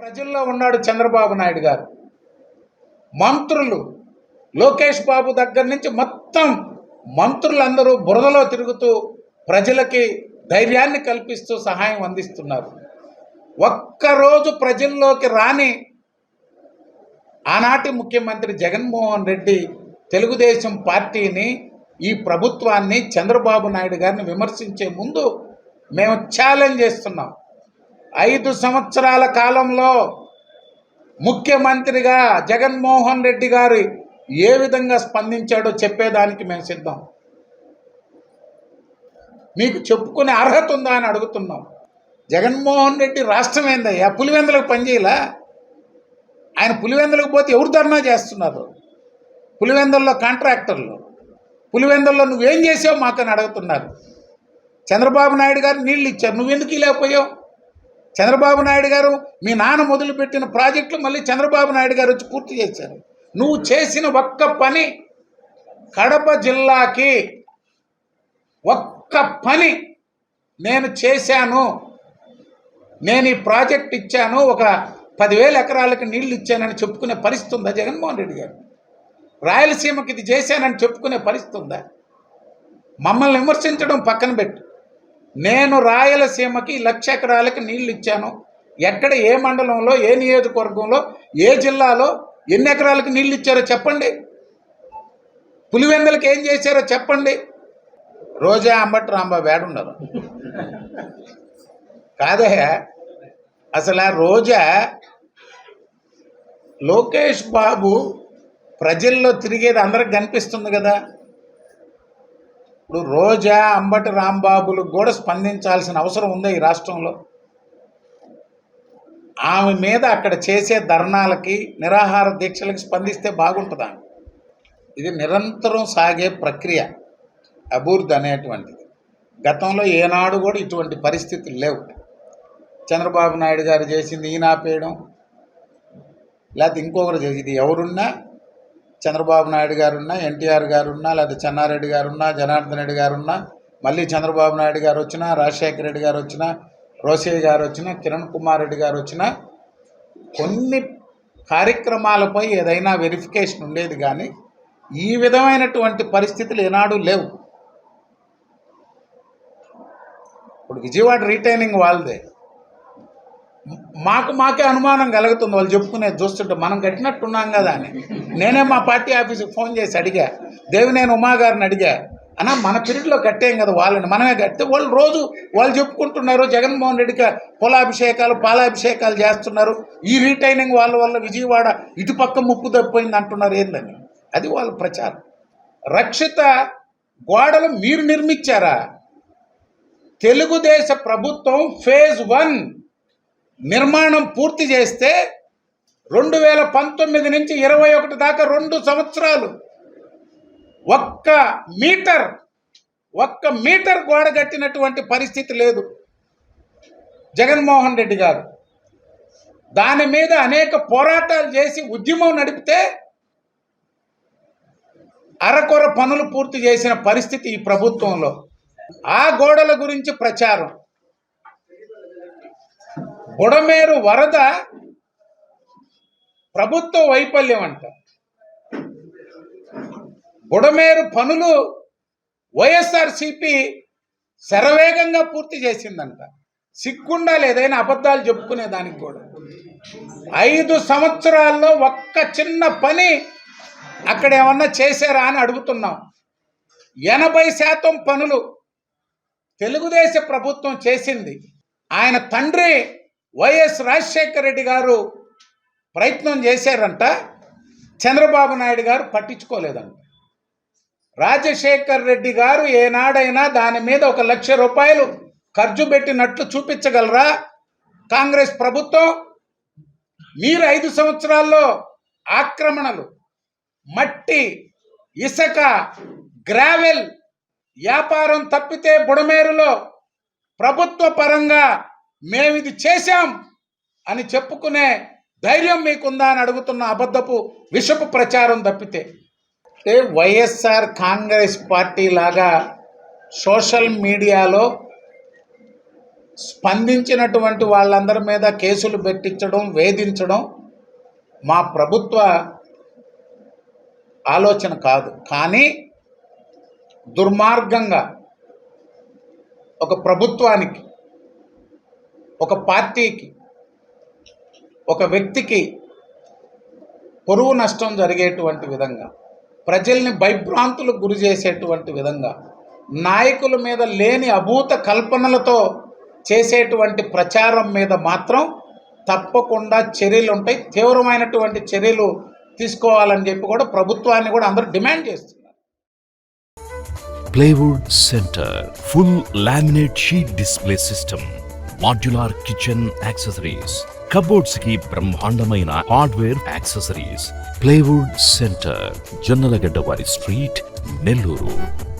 ప్రజల్లో ఉన్నాడు చంద్రబాబు నాయుడు గారు. మంత్రులు లోకేష్ బాబు దగ్గర నుంచి మొత్తం మంత్రులందరూ బురదలో తిరుగుతూ ప్రజలకి ధైర్యాన్ని కల్పిస్తూ సహాయం అందిస్తున్నారు. ఒక్కరోజు ప్రజల్లోకి రాని ఆనాటి ముఖ్యమంత్రి జగన్మోహన్ రెడ్డి తెలుగుదేశం పార్టీని ఈ ప్రభుత్వాన్ని చంద్రబాబు నాయుడు గారిని విమర్శించే ముందు మేము ఛాలెంజ్ చేస్తున్నాం. ఐదు సంవత్సరాల కాలంలో ముఖ్యమంత్రిగా జగన్మోహన్ రెడ్డి గారు ఏ విధంగా స్పందించాడో చెప్పేదానికి మేము సిద్ధం. మీకు చెప్పుకునే అర్హత ఉందా అని అడుగుతున్నాం. జగన్మోహన్ రెడ్డి రాష్ట్రం ఏందయ్యా? పులివెందులకు పనిచేయలా ఆయన పులివెందులకు పోతే ఎవరు ధర్నా చేస్తున్నారు? పులివెందుల్లో కాంట్రాక్టర్లు. పులివెందుల్లో నువ్వేం చేసావు మాకని అడుగుతున్నారు. చంద్రబాబు నాయుడు గారు నీళ్ళు ఇచ్చారు. నువ్వెందుకు ఇలేకపోయావు చంద్రబాబు నాయుడు గారు మీ నాన్న మొదలుపెట్టిన ప్రాజెక్టులు మళ్ళీ చంద్రబాబు నాయుడు గారు వచ్చి పూర్తి చేశారు. నువ్వు చేసిన ఒక్క పని కడప జిల్లాకి ఒక్క పని నేను చేశాను. నేను ఈ ప్రాజెక్ట్ ఇచ్చాను. ఒక పదివేల ఎకరాలకు నీళ్ళు ఇచ్చానని చెప్పుకునే పరిస్థితి ఉందా జగన్మోహన్ రెడ్డి గారు? రాయలసీమకి ఇది చేశానని చెప్పుకునే పరిస్థితి ఉందా? మమ్మల్ని విమర్శించడం పక్కన పెట్టు. నేను రాయలసీమకి లక్ష ఎకరాలకి నీళ్ళు ఇచ్చాను. ఎక్కడ ఏ మండలంలో ఏ నియోజకవర్గంలో ఏ జిల్లాలో ఎన్ని ఎకరాలకు నీళ్ళు ఇచ్చారో చెప్పండి. పులివెందులకు ఏం చేశారో చెప్పండి. రోజా అంబటి రాంబాబు ఏడున్నారు కాదే అసలు ఆ రోజా లోకేష్ బాబు ప్రజల్లో తిరిగేది అందరికి కనిపిస్తుంది కదా. ఇప్పుడు రోజా అంబటి రాంబాబులకు కూడా స్పందించాల్సిన అవసరం ఉందా ఈ రాష్ట్రంలో. ఆమె మీద అక్కడ చేసే ధర్నాలకి నిరాహార దీక్షలకి స్పందిస్తే బాగుంటుందా? ఇది నిరంతరం సాగే ప్రక్రియ అభివృద్ధి అనేటువంటిది. గతంలో ఏనాడు కూడా ఇటువంటి పరిస్థితులు లేవు. చంద్రబాబు నాయుడు గారు చేసింది ఈయన ఆపేయడం లేకపోతే ఇంకొకరు చేసి ఇది ఎవరున్నా చంద్రబాబు నాయుడు గారున్నా ఎన్టీఆర్ గారున్నా లేకపోతే చెన్నారెడ్డి గారున్నా జనార్దన్ రెడ్డి గారున్నా మళ్ళీ చంద్రబాబు నాయుడు గారు వచ్చినా రాజశేఖర రెడ్డి గారు వచ్చినా రోసయ్య గారు వచ్చినా కిరణ్ కుమార్ రెడ్డి గారు వచ్చినా కొన్ని కార్యక్రమాలపై ఏదైనా వెరిఫికేషన్ ఉండేది కానీ ఈ విధమైనటువంటి పరిస్థితులు ఏనాడు లేవు. ఇప్పుడు విజయవాడ రీటైనింగ్ వాళ్ళదే మాకు మాకే అనుమానం కలుగుతుంది. వాళ్ళు చెప్పుకునేది చూస్తుంటే మనం కట్టినట్టున్నాం కదా అని. నేనే మా పార్టీ ఆఫీస్కి ఫోన్ చేసి అడిగా. దేవినేని ఉమా గారిని అడిగా. అన్న మన పీరియడ్లో కట్టేం కదా వాళ్ళని. మనమే కడితే వాళ్ళు రోజు వాళ్ళు చెప్పుకుంటున్నారు. జగన్మోహన్ రెడ్డికి కులాభిషేకాలు పాలాభిషేకాలు చేస్తున్నారు. ఈ రీటైనింగ్ వాళ్ళ వల్ల విజయవాడ ఇటుపక్క ముప్పు తప్పిపోయింది అంటున్నారు ఏందని. అది వాళ్ళ ప్రచారం. రక్షిత గోడలు మీరు నిర్మించారా? తెలుగుదేశ ప్రభుత్వం ఫేజ్ వన్ నిర్మాణం పూర్తి చేస్తే రెండు వేల పంతొమ్మిది నుంచి ఇరవై ఒకటి దాకా రెండు సంవత్సరాలు ఒక్క మీటర్ ఒక్క మీటర్ గోడ కట్టినటువంటి పరిస్థితి లేదు. జగన్మోహన్ రెడ్డి గారు దాని మీద అనేక పోరాటాలు చేసి ఉద్యమం నడిపితే అరకొర పనులు పూర్తి చేసిన పరిస్థితి ఈ ప్రభుత్వంలో. ఆ గోడల గురించి ప్రచారం. బుడమేరు వరద ప్రభుత్వ వైఫల్యం అంట. బుడమేరు పనులు వైఎస్ఆర్సిపి శరవేగంగా పూర్తి చేసిందంట. సిక్కుండా లేదైనా అబద్ధాలు చెప్పుకునే దానికి కూడా. ఐదు సంవత్సరాల్లో ఒక్క చిన్న పని అక్కడ ఏమన్నా చేశారా అని అడుగుతున్నాం. ఎనభై శాతం పనులు తెలుగుదేశ ప్రభుత్వం చేసింది. ఆయన తండ్రి వైఎస్ రాజశేఖర రెడ్డి గారు ప్రయత్నం చేశారంట చంద్రబాబు నాయుడు గారు పట్టించుకోలేదంట. రాజశేఖర్ రెడ్డి గారు ఏనాడైనా దాని మీద ఒక లక్ష రూపాయలు ఖర్చు పెట్టినట్లు చూపించగలరా? కాంగ్రెస్ ప్రభుత్వం మీరు ఐదు సంవత్సరాల్లో ఆక్రమణలు మట్టి ఇసుక గ్రావెల్ వ్యాపారం తప్పితే బుడమేరులో ప్రభుత్వ పరంగా మేము ఇది చేశాం అని చెప్పుకునే ధైర్యం మీకుందా అని అడుగుతున్న అబద్ధపు విషపు ప్రచారం తప్పితే. అంటే వైఎస్ఆర్ కాంగ్రెస్ పార్టీ లాగా సోషల్ మీడియాలో స్పందించినటువంటి వాళ్ళందరి మీద కేసులు పెట్టించడం వేధించడం మా ప్రభుత్వ ఆలోచన కాదు. కానీ దుర్మార్గంగా ఒక ప్రభుత్వానికి ఒక పార్టీకి ఒక వ్యక్తికి పొరుగు నష్టం జరిగేటువంటి విధంగా ప్రజల్ని భయభ్రాంతులకు గురి చేసేటువంటి విధంగా నాయకుల మీద లేని అభూత కల్పనలతో చేసేటువంటి ప్రచారం మీద మాత్రం తప్పకుండా చర్యలు ఉంటాయి. తీవ్రమైనటువంటి చర్యలు తీసుకోవాలని చెప్పి కూడా ప్రభుత్వాన్ని కూడా అందరూ డిమాండ్ చేస్తున్నారు. Plywood centre full laminate sheet display system. Modular kitchen accessories. కబోర్డ్స్కి బ్రహ్మాండమైన hardware accessories. Plywood centre Jonnalagadda వారి స్ట్రీట్ నెల్లూరు.